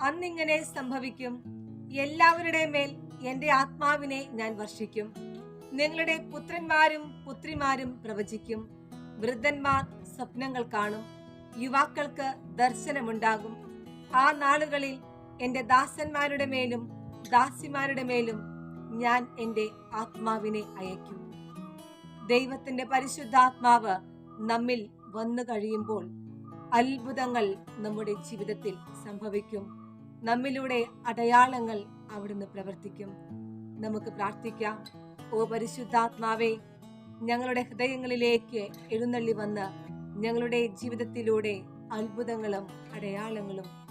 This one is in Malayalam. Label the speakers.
Speaker 1: അന്നിങ്ങനെ സംഭവിക്കും. എല്ലാവരുടെ മേൽ എന്റെ ആത്മാവിനെ ഞാൻ വർഷിക്കും. നിങ്ങളുടെ പുത്രന്മാരും പുത്രിമാരും പ്രവചിക്കും. വൃദ്ധന്മാർ സ്വപ്നങ്ങൾ കാണും. യുവാക്കൾക്ക് ദർശനമുണ്ടാകും. ആ നാളുകളിൽ എന്റെ ദാസന്മാരുടെ മേലും ദാസിമാരുടെ മേലും ഞാൻ എന്റെ ആത്മാവിനെ അയക്കും ദൈവത്തിന്റെ പരിശുദ്ധാത്മാവ് നമ്മിൽ വന്നു കഴിയുമ്പോൾ അത്ഭുതങ്ങൾ നമ്മുടെ ജീവിതത്തിൽ സംഭവിക്കും. നമ്മിലൂടെ അടയാളങ്ങൾ അവിടുന്ന് പ്രവർത്തിക്കും. നമുക്ക് പ്രാർത്ഥിക്കാം. ഓ പരിശുദ്ധാത്മാവേ ഞങ്ങളുടെ ഹൃദയങ്ങളിലേക്ക് എഴുന്നള്ളി വന്ന് ഞങ്ങളുടെ ജീവിതത്തിലൂടെ അത്ഭുതങ്ങളും അടയാളങ്ങളും